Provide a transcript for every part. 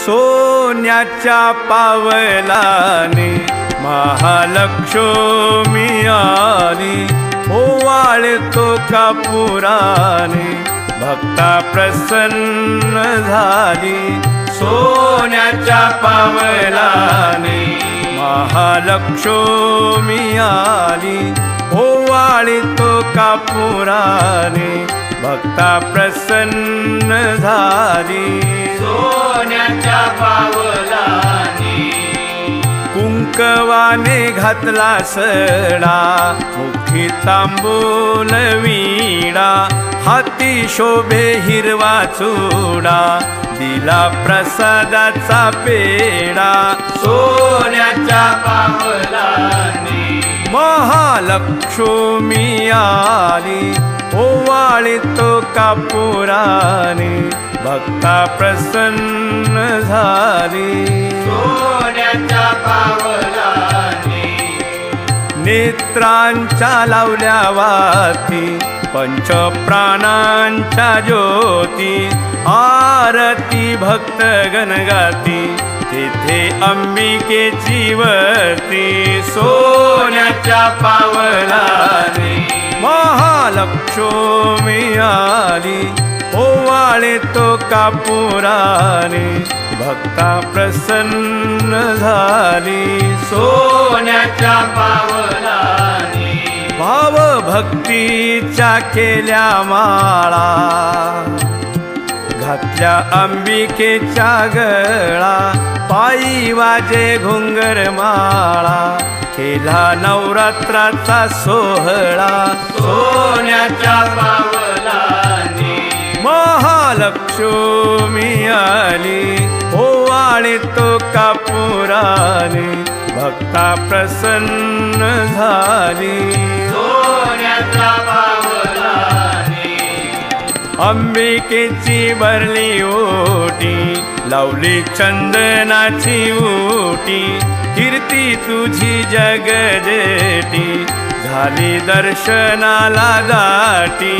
सोन्याच्या पावलाने महालक्ष्मी आली. ओवाळतो कापुराने भक्ता प्रसन्न झाली. सोन्याच्या पावलाने महालक्ष्मी आली. ओवाळतो कापुराने भक्ता प्रसन्न झाली. पावलाने कुंकवाने घातला सडा मुखी तांबूल विडा हाती शोभे हिरवा चुडा दिला प्रसादाचा पेडा सोन्याच्या पावलाने. महालक्ष्मी आली ओवाळीतो कापुराने. भक्ता प्रसन्न झाली सोन्याच्या पावलाने नेत्रांच्या लावल्या वाती पंच प्राणांच्या ज्योती आरती भक्त गणगाती तेथे अंबिकेची वरती सोन्याच्या पावलाने महालक्ष्मी आली. ओवाळे तो कापुराने भक्ता प्रसन्न झाली. सोन्याच्या पावलाने. भाव भक्तीच्या केल्या माळा घातल्या अंबिकेच्या गळा पायी वाजे घुंगर माळा केला नवरात्राचा सोहळा. सोन्याच्या पावलाने. महालक्ष्मी आली. ओवाळे तो कापुराने भक्ता प्रसन्न झाली. अंबिकेची भरली ओटी लावली चंदनाची ओटी कीर्ती तुझी जगजेटी झाली दर्शनाला दाटी.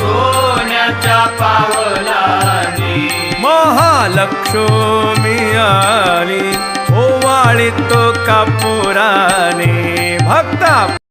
सोन्याच्या पावलाने लक्ष्मी आली ओवाळी तो कापुराने. भक्ता